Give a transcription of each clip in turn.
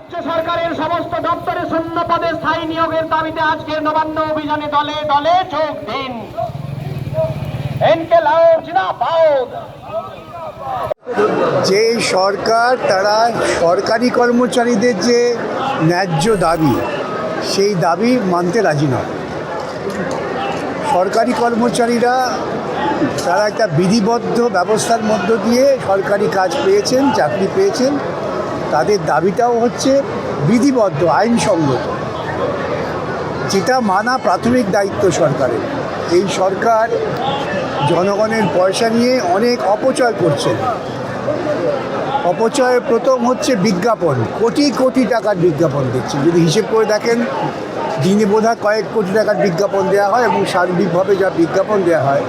রাজ্য সরকারের সমস্ত দপ্তরে শূন্য পদে স্থায়ী নিয়োগের দাবিতে আজকের নবান্ন অভিযানে দলে দলে যোগ দিন। যে সরকার, তারা সরকারি কর্মচারীদের যে ন্যায্য দাবি, সেই দাবি মানতে রাজি নয়। সরকারি কর্মচারীরা, তারা একটা বিধিবদ্ধ ব্যবস্থার মধ্য দিয়ে সরকারি কাজ পেয়েছেন, চাকরি পেয়েছেন। তাদের দাবিটাও হচ্ছে বিধিবদ্ধ, আইনসঙ্গত। যেটা মানা প্রাথমিক দায়িত্ব সরকারের। এই সরকার জনগণের পয়সা নিয়ে অনেক অপচয় করছেন অপচয়ের প্রথম হচ্ছে বিজ্ঞাপন। কোটি কোটি টাকার বিজ্ঞাপন দিচ্ছে। যদি হিসেব করে দেখেন, দিনে বোধহয় কয়েক কোটি টাকার বিজ্ঞাপন দেওয়া হয় এবং সার্বিকভাবে যা বিজ্ঞাপন দেওয়া হয়,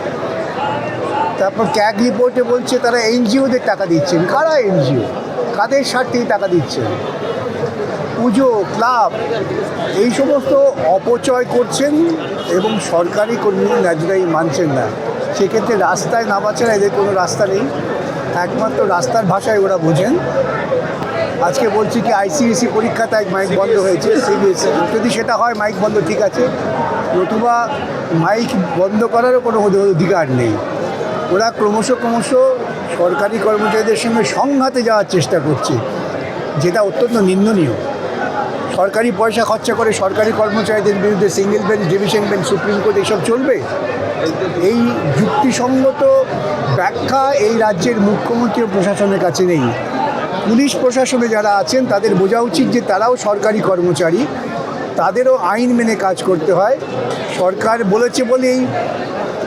তারপর ক্যাগ রিপোর্টে বলছে তারা এনজিওদের টাকা দিচ্ছেন। কারা এনজিও? কাদের স্বার্থে টাকা দিচ্ছেন পুজো, ক্লাব, এই সমস্ত অপচয় করছেন এবং সরকারি কর্মী ন্যায্যতাই মানছেন না। সেক্ষেত্রে রাস্তায় নামা ছাড়া এদের কোনো রাস্তা নেই। একমাত্র রাস্তার ভাষায় ওরা বোঝেন। আজকে বলছি কি আইসিএসি পরীক্ষা তাই মাইক বন্ধ হয়েছে, সিবিএসসি। যদি সেটা হয়, মাইক বন্ধ ঠিক আছে। নতুবা মাইক বন্ধ করারও কোনো অধিকার নেই। ওরা ক্রমশ ক্রমশ সরকারি কর্মচারীদের সঙ্গে সংঘাতে যাওয়ার চেষ্টা করছে, যেটা অত্যন্ত নিন্দনীয়। সরকারি পয়সা খরচা করে সরকারি কর্মচারীদের বিরুদ্ধে single bench division bench supreme court এসব চলবে? এই যুক্তিসঙ্গত ব্যাখ্যা এই রাজ্যের মুখ্যমন্ত্রী প্রশাসনের কাছে নেই। পুলিশ প্রশাসনে যারা আছেন, তাদের বোঝা উচিত যে তারাও সরকারি কর্মচারী, তাদেরও আইন মেনে কাজ করতে হয়। সরকার বলেছে বলেই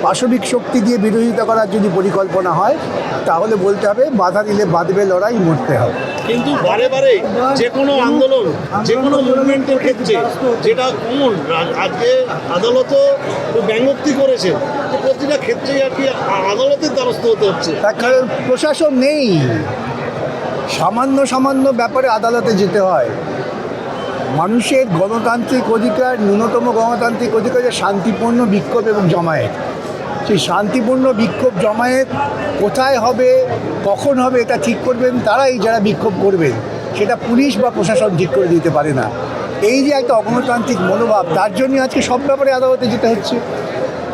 পাশবিক শক্তি দিয়ে বিরোধিতা করার যদি পরিকল্পনা হয় তাহলে বলতে হবে বাধা দিলে বাঁধবে লড়াই মরতে হবে। কিন্তু বারে বারে যে কোনো আন্দোলন যে কোনো মুভমেন্টের ক্ষেত্রে যেটা কমন আজকে আদালতও ব্যঙ্গোক্তি করেছে প্রতিটা ক্ষেত্রেই আর কি আদালতের দ্বারস্থ হতে হচ্ছে। তার কারণ প্রশাসন নেই। সামান্য সামান্য ব্যাপারে আদালতে যেতে হয়। মানুষের গণতান্ত্রিক অধিকার ন্যূনতম গণতান্ত্রিক অধিকার যে শান্তিপূর্ণ বিক্ষোভ এবং জমায়েত। সেই শান্তিপূর্ণ বিক্ষোভ জমায়েত কোথায় হবে কখন হবে এটা ঠিক করবেন তারাই যারা বিক্ষোভ করবেন সেটা পুলিশ বা প্রশাসন ঠিক করে দিতে পারে না। এই যে একটা অগণতান্ত্রিক মনোভাব তার জন্য আজকে সব ব্যাপারে আদালতে যেতে হচ্ছে।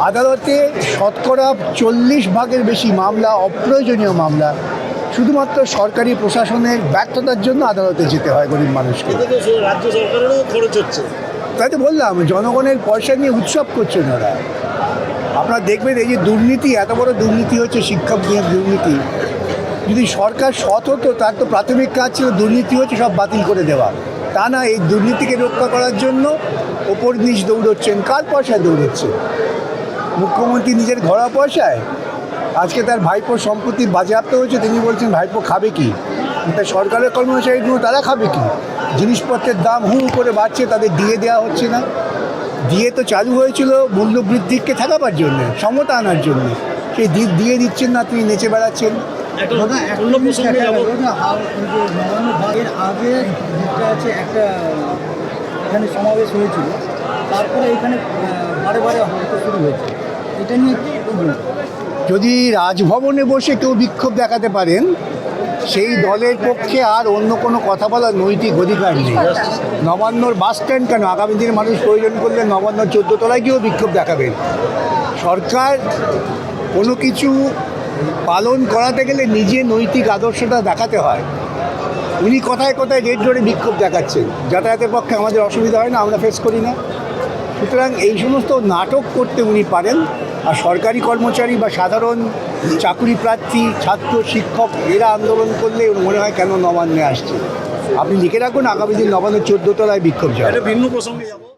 আদালতে শতকরা চল্লিশ ভাগের বেশি মামলা অপ্রয়োজনীয় মামলা শুধুমাত্র সরকারি প্রশাসনের ব্যর্থতার জন্য আদালতে যেতে হয় গরিব মানুষকে। রাজ্য সরকারেরও খরচ হচ্ছে। তাই তো বললাম জনগণের পয়সা নিয়ে উৎসব করছেন ওরা। আপনারা দেখবেন এই যে দুর্নীতি, এত বড় দুর্নীতি হচ্ছে শিক্ষক নিয়ে দুর্নীতি। যদি সরকার সৎ হতো, তার তো প্রাথমিক কাজ ছিল দুর্নীতি হচ্ছে সব বাতিল করে দেওয়া। তা না, এই দুর্নীতিকে রক্ষা করার জন্য ওপর নিচ দৌড়চ্ছেন। কার পয়সায় দৌড়চ্ছে? মুখ্যমন্ত্রী নিজের ঘোরা পয়সায়? আজকে তার ভাইপোর সম্পত্তি বাজেয়াপ্ত হয়েছে, তিনি বলছেন, ভাইপো খাবে কি? তা সরকারের কর্মচারীগুলো তারা খাবে কি? জিনিসপত্রের দাম হু করে বাড়ছে, তাদের দিয়ে দেওয়া হচ্ছে না। দিয়ে তো চালু হয়েছিল মূল্য বৃদ্ধিকে ঠেকাবার জন্য সমতা আনার জন্য। সেই দি- দিয়ে দিচ্ছেন না তিনি নেচে বেড়াচ্ছেন। আগে যেটা আছে একটা এখানে সমাবেশ হয়েছিল। তারপরে এখানে বারে বারে হতে শুরু হয়েছে। এটা নিয়ে কি যদি রাজভবনে বসে কেউ বিক্ষোভ দেখাতে পারেন সেই দলের পক্ষে আর অন্য কোনো কথা বলার নৈতিক অধিকার নেই। নবান্নর বাস স্ট্যান্ড কেন? আগামী দিনে মানুষ প্রয়োজন করলে নবান্ন চোদ্দ তলায় গিয়েও বিক্ষোভ দেখাবেন সরকার কোনো কিছু পালন করাতে গেলে নিজে নৈতিক আদর্শটা দেখাতে হয়। উনি কথায় কথায় রেড জোরে বিক্ষোভ দেখাচ্ছেন। যাতায়াতের পক্ষে আমাদের অসুবিধা হয় না, আমরা ফেস করি না। সুতরাং এই সমস্ত নাটক করতে উনি পারেন। আর সরকারি কর্মচারী বা সাধারণ চাকরি প্রার্থী, ছাত্র, শিক্ষক, এরা আন্দোলন করলে মনে হয় কেন নবান্নে আসছে? আপনি লিখে রাখুন, আগামী দিন নবান্ন চোদ্দ তলায় বিক্ষোভ যাবে ভিন্ন প্রসঙ্গে যাব।